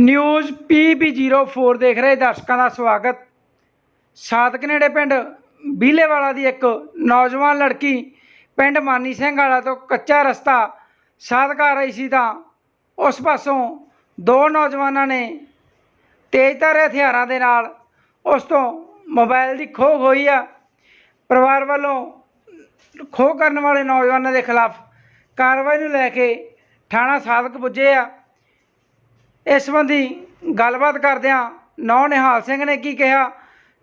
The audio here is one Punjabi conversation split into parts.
ਨਿਊਜ਼ PB04 ਦੇਖ ਰਹੇ ਦਰਸ਼ਕਾਂ ਦਾ ਸਵਾਗਤ। ਸਾਦਕ ਨੇੜੇ ਪਿੰਡ ਬੀਲੇਵਾਲਾ ਦੀ ਇੱਕ ਨੌਜਵਾਨ ਲੜਕੀ ਪਿੰਡ ਮਾਨੀ ਸਿੰਘ ਵਾਲਾ ਤੋਂ ਕੱਚਾ ਰਸਤਾ ਸਾਦਕ ਆ ਰਹੀ ਸੀ ਤਾਂ ਉਸ ਪਾਸੋਂ ਦੋ ਨੌਜਵਾਨਾਂ ਨੇ ਤੇਜ਼ਧਾਰ ਹਥਿਆਰਾਂ ਦੇ ਨਾਲ ਉਸ ਤੋਂ ਮੋਬਾਈਲ ਦੀ ਖੋਹ ਹੋਈ ਆ। ਪਰਿਵਾਰ ਵੱਲੋਂ ਖੋਹ ਕਰਨ ਵਾਲੇ ਨੌਜਵਾਨਾਂ ਦੇ ਖਿਲਾਫ ਕਾਰਵਾਈ ਨੂੰ ਲੈ ਕੇ ਥਾਣਾ ਸਾਦਕ ਪੁੱਜੇ ਆ। ਇਸ ਸੰਬੰਧੀ ਗੱਲਬਾਤ ਕਰਦਿਆਂ ਨੌ ਨਿਹਾਲ ਸਿੰਘ ਨੇ ਕੀ ਕਿਹਾ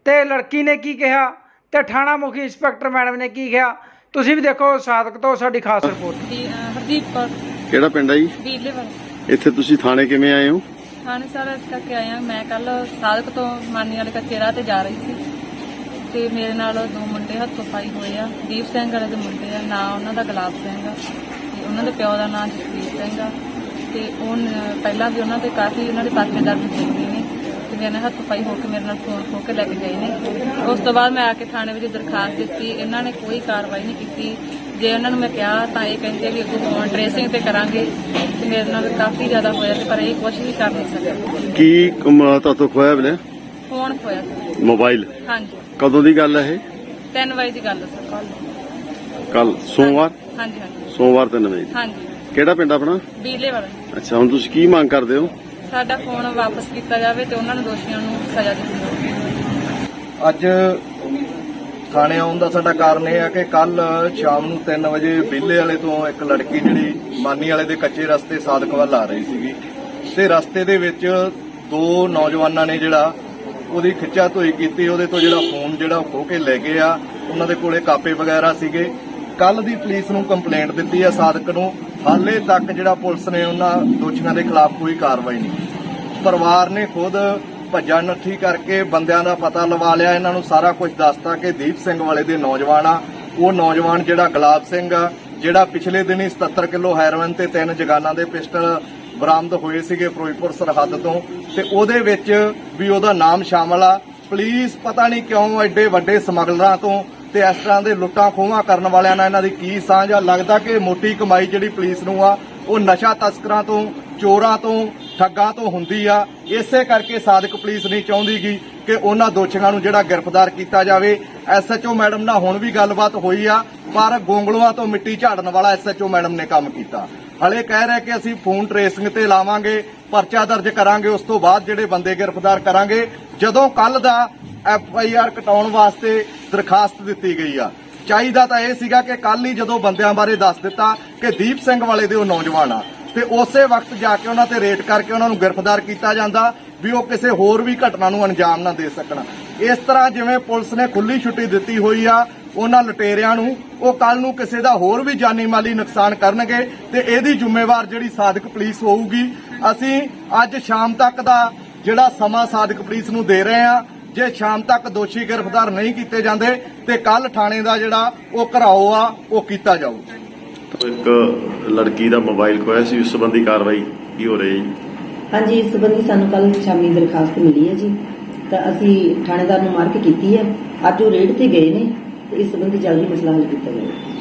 ਤੇ ਲੜਕੀ ਨੇ ਕੀ ਕਿਹਾ ਤੇ ਥਾਣਾ ਮੁਖੀ ਇੰਸਪੈਕਟਰ ਮੈਡਮ ਨੇ ਕੀ ਕਿਹਾ ਤੁਸੀਂ ਵੀ ਦੇਖੋ ਸਾਦਕ ਤੋਂ ਸਾਡੀ ਖਾਸ ਰਿਪੋਰਟ। ਦੀ ਅਹ ਹਰਦੀਪ ਕੌਰ। ਕਿਹੜਾ ਪਿੰਡ ਹੈ ਜੀ? ਬੀਲੇ ਵਾਲ ਇੱਥੇ ਤੁਸੀਂ ਥਾਣੇ ਕਿਵੇਂ ਆਏ ਹੋ? ਥਾਣੇ ਸਾਰਾ ਇਸ ਕਰਕੇ ਆਇਆ ਮੈਂ ਕੱਲ ਸਾਦਕ ਤੋਂ ਮਾਨੀ ਵਾਲੇ ਕੱਚੇ ਰਾਹ ਤੇ ਜਾ ਰਹੀ ਸੀ। ਤੇ ਮੇਰੇ ਨਾਲ ਦੋ ਮੁੰਡੇ ਹੱਥੋਂ ਪਾਈ ਹੋਏ ਆ। ਦੀਪ ਸਿੰਘ ਵਾਲੇ ਦੇ ਮੁੰਡੇ ਆ। ਨਾਂ ਉਹਨਾਂ ਦਾ ਗੁਲਾਬ ਸਿੰਘ ਆ। ਤੇ ਉਹਨਾਂ ਦੇ ਪਿਓ ਦਾ ਨਾਂ ਜਸਵੀਰ ਸਿੰਘ ਆ। ਤੇ ਉਹ ਪਹਿਲਾਂ ਵੀ ਉਹਨਾਂ ਤੇ ਕਾਫੀ ਉਹਨਾਂ ਦੇ ਪਰਚੇ ਦਰਜ ਹੋਏ ਨੇ ਤੇ ਮੇਰੇ ਨਾਲ ਹੱਥ ਪਾਈ ਹੋ ਕੇ ਮੇਰੇ ਨਾਲ ਫੋਨ ਖੋ ਕੇ ਲੈ ਕੇ ਗਏ ਨੇ। ਉਸ ਤੋਂ ਬਾਅਦ ਮੈਂ ਆ ਕੇ ਥਾਣੇ ਵਿੱਚ ਦਰਖਾਸਤ ਦਿੱਤੀ ਇਹਨਾਂ ਨੇ ਕੋਈ ਕਾਰਵਾਈ ਨਹੀਂ ਕੀਤੀ। ਜੇ ਉਹਨਾਂ ਨੂੰ ਮੈਂ ਕਿਹਾ ਤਾਂ ਇਹ ਕਹਿੰਦੇ ਵੀ ਅੱਗੋਂ ਫੋਨ ਟ੍ਰੇਸਿੰਗ ਤੇ ਕਰਾਂਗੇ ਤੇ ਮੇਰੇ ਨਾਲ ਕਾਫੀ ਜ਼ਿਆਦਾ ਹੋਇਆ ਤੇ ਪਰ ਇਹ ਕੁਝ ਵੀ ਕਰ ਨਹੀਂ ਸਕਿਆ। ਕੀ ਕਮ- ਤੁਹਾਤੋਂ ਖੋਇਆ ਬਲੇ ਫੋਨ ਖੋਇਆ ਸੀ। ਮੋਬਾਈਲ ਹਾਂਜੀ। ਕਦੋਂ ਦੀ ਗੱਲ ਹੈ ਇਹ? 3 ਵਜੇ ਦੀ ਗੱਲ ਸਰ। ਕੱਲ ਕੱਲ ਸੋਮਵਾਰ? ਹਾਂਜੀ ਹਾਂਜੀ। ਸੋਮਵਾਰ 3 ਵਜੇ ਦੀ। ਹਾਂਜੀ। ਕਿਹੜਾ ਪਿੰਡ ਆਪਣਾ? ਬੀਲੇ ਵਾਲਾ। ਅੱਛਾ ਹੁਣ ਤੁਸੀਂ ਕੀ ਮੰਗ ਕਰਦੇ ਹੋ? ਸਾਡਾ ਫੋਨ ਵਾਪਸ ਕੀਤਾ ਜਾਵੇ ਤੇ ਉਹਨਾਂ ਨੂੰ ਦੋਸ਼ੀਆਂ ਨੂੰ ਸਜ਼ਾ ਦਿੱਤੀ ਜਾਵੇ। ਅੱਜ ਥਾਣੇ ਆਉਣ ਦਾ ਸਾਡਾ ਕਾਰਨ ਇਹ ਆ ਕਿ ਕੱਲ ਸ਼ਾਮ ਨੂੰ 3 ਵਜੇ ਬਿੱਲੇ ਵਾਲੇ ਤੋਂ ਇੱਕ ਲੜਕੀ ਜਿਹੜੀ ਮਾਨੀ ਵਾਲੇ ਦੇ ਕੱਚੇ ਰਸਤੇ ਸਾਦਕ ਵੱਲ ਆ ਰਹੀ ਸੀਗੀ। ਤੇ ਰਸਤੇ ਦੇ ਵਿੱਚ ਦੋ ਨੌਜਵਾਨਾਂ ਨੇ ਜਿਹੜਾ ਉਹਦੀ ਖਿੱਚਾ ਧੋਈ ਕੀਤੀ ਉਹਦੇ ਤੋਂ ਜਿਹੜਾ ਫੋਨ ਜਿਹੜਾ ਉਹ ਖੋਹ ਕੇ ਲੈ ਗਏ ਆ। ਉਹਨਾਂ ਦੇ ਕੋਲੇ ਕਾਪੇ ਵਗੈਰਾ ਸੀਗੇ। ਕੱਲ ਦੀ ਪੁਲਿਸ ਨੂੰ ਕੰਪਲੇਂਟ ਦਿੱਤੀ ਆ ਸਾਦਕ ਨੂੰ। ਹਾਲੇ ਤੱਕ ਜਿਹੜਾ ਪੁਲਿਸ ਨੇ ਉਹਨਾਂ ਦੋਸ਼ੀਆਂ ਦੇ ਖਿਲਾਫ ਕੋਈ ਕਾਰਵਾਈ ਨਹੀਂ ਪਰਿਵਾਰ ਨੇ ਖੁਦ ਭੱਜਾ ਨੱਠੀ ਕਰਕੇ ਬੰਦਿਆਂ ਦਾ ਪਤਾ ਲਵਾ ਲਿਆ। ਇਹਨਾਂ ਨੂੰ ਸਾਰਾ ਕੁਝ ਦੱਸਤਾ ਕਿ ਦੀਪ ਸਿੰਘ ਵਾਲੇ ਦੇ ਨੌਜਵਾਨ ਆ। ਉਹ ਨੌਜਵਾਨ ਜਿਹੜਾ ਗੁਲਾਬ ਸਿੰਘ ਆ, ਜਿਹੜਾ ਪਿਛਲੇ ਦਿਨੀ 77 ਕਿਲੋ ਹੈਰੋਇਨ ਤੇ ਤਿੰਨ ਜਗਾਨਾਂ ਦੇ ਪਿਸਟਲ ਬਰਾਮਦ ਹੋਏ ਸੀਗੇ ਫਿਰੋਜ਼ਪੁਰ ਸਰਹੱਦ ਤੋਂ ਤੇ ਉਹਦੇ ਵਿੱਚ ਵੀ ਉਹਦਾ ਨਾਮ ਸ਼ਾਮਲ ਆ। ਪੁਲਿਸ ਪਤਾ ਨਹੀਂ ਕਿਉਂ ਐਡੇ ਵੱਡੇ ਸਮਗਲਰਾਂ ਤੋਂ ਤੇ ਇਸ ਤਰ੍ਹਾਂ ਦੇ ਲੁੱਟਾਂ ਖੋਹਾਂ ਕਰਨ ਵਾਲਿਆਂ ਨਾਲ ਇਹਨਾਂ ਦੀ ਕੀ ਸਾਂਝ ਆ? ਲੱਗਦਾ ਕਿ ਮੋਟੀ ਕਮਾਈ ਜਿਹੜੀ ਪੁਲਿਸ ਨੂੰ ਆ, ਉਹ ਨਸ਼ਾ ਤਸਕਰਾਂ ਤੋਂ, ਚੋਰਾਂ ਤੋਂ, ਠੱਗਾਂ ਤੋਂ ਹੁੰਦੀ ਆ। ਇਸੇ ਕਰਕੇ ਸਾਦਕ ਪੁਲਿਸ ਨਹੀਂ ਚਾਹੁੰਦੀਗੀ ਕਿ ਉਹਨਾਂ ਦੋਸ਼ੀਆਂ ਨੂੰ ਜਿਹੜਾ ਗ੍ਰਿਫਤਾਰ ਕੀਤਾ ਜਾਵੇ। ਐਸਐਚਓ ਮੈਡਮ ਨਾਲ ਹੁਣ ਵੀ ਗੱਲਬਾਤ ਹੋਈ ਆ, ਪਰ ਗੋਂਗਲੂਆਂ ਤੋਂ ਮਿੱਟੀ ਝਾੜਨ ਵਾਲਾ ਐਸਐਚਓ ਮੈਡਮ ਨੇ ਕੰਮ ਕੀਤਾ। ਹਲੇ ਕਹਿ ਰਹੇ ਕਿ ਅਸੀਂ ਫੋਨ ਟ੍ਰੇਸਿੰਗ ਤੇ ਲਾਵਾਂਗੇ, ਪਰਚਾ ਦਰਜ ਕਰਾਂਗੇ, ਉਸ ਤੋਂ ਬਾਅਦ ਜਿਹੜੇ ਬੰਦੇ ਗ੍ਰਿਫਤਾਰ ਕਰਾਂਗੇ। ਜਦੋਂ ਕੱਲ ਦਾ ਐਫ ਆਈ ਆਰ ਕਟਾਉਣ ਵਾਸਤੇ ਦਰਖਾਸਤ ਦਿੱਤੀ ਗਈ ਆ। ਚਾਹੀਦਾ ਤਾਂ ਇਹ ਸੀਗਾ ਕਿ ਕੱਲ ਹੀ ਜਦੋਂ ਬੰਦਿਆਂ ਬਾਰੇ ਦੱਸ ਦਿੱਤਾ ਕਿ ਦੀਪ ਸਿੰਘ ਵਾਲੇ ਦੇ ਉਹ ਨੌਜਵਾਨ ਆ। ਤੇ ਉਸੇ ਵਕਤ ਜਾ ਕੇ ਉਹਨਾਂ ਤੇ ਰੇਟ ਕਰਕੇ ਉਹਨਾਂ ਨੂੰ ਗ੍ਰਿਫਤਾਰ ਕੀਤਾ ਜਾਂਦਾ ਵੀ ਉਹ ਕਿਸੇ ਹੋਰ ਵੀ ਘਟਨਾ ਨੂੰ ਅੰਜਾਮ ਨਾ ਦੇ ਸਕਣ। ਇਸ ਤਰ੍ਹਾਂ ਜਿਵੇਂ ਪੁਲਿਸ ਨੇ ਖੁੱਲੀ ਛੁੱਟੀ ਦਿੱਤੀ ਹੋਈ ਆ, ਉਹਨਾਂ ਲਟੇਰਿਆਂ ਨੂੰ, ਉਹ ਕੱਲ ਨੂੰ ਕਿਸੇ ਦਾ ਹੋਰ ਵੀ ਜਾਨੀ ਮਾਲੀ ਨੁਕਸਾਨ ਕਰਨਗੇ ਤੇ ਇਹਦੀ ਜ਼ਿੰਮੇਵਾਰ ਜਿਹੜੀ ਸਾਦਕ ਪੁਲਿਸ ਹੋਊਗੀ। ਅਸੀਂ ਅੱਜ ਸ਼ਾਮ ਤੱਕ ਦਾ ਜਿਹੜਾ ਸਮਾਂ ਸਾਦਕ ਪੁਲਿਸ ਨੂੰ ਦੇ ਰਹੇ ਆ ਜੇ ਸ਼ਾਮ ਤੱਕ ਦੋਸ਼ੀ ਗ੍ਰਿਫਤਾਰ ਨਹੀਂ ਕੀਤੇ ਜਾਂਦੇ ਤੇ ਕੱਲ ਥਾਣੇ ਦਾ ਜਿਹੜਾ ਉਹ ਘਰਾਓ ਆ ਉਹ ਕੀਤਾ ਜਾਊ। ਇੱਕ ਲੜਕੀ ਦਾ ਮੋਬਾਈਲ ਖੋਇਆ ਸੀ ਉਸ ਸੰਬੰਧੀ ਕਾਰਵਾਈ ਕੀ ਹੋ ਰਹੀ ਹੈ ਹਾਂਜੀ ਇਸ ਸੰਬੰਧੀ ਸਾਨੂੰ ਕੱਲ ਸ਼ਾਮੀ ਦਰਖਾਸਤ ਮਿਲੀ ਹੈ ਜੀ। ਤਾਂ ਅਸੀਂ ਥਾਣੇਦਾਰ ਨੂੰ ਮਾਰਕ ਕੀਤੀ ਹੈ। ਅੱਜ ਉਹ ਰੇਡ ਤੇ ਗਏ ਨੇ ਤੇ ਇਸ ਸੰਬੰਧੀ ਜਲਦੀ ਮਸਲਾ ਹੱਲ ਕੀਤਾ ਜਾਵੇਗਾ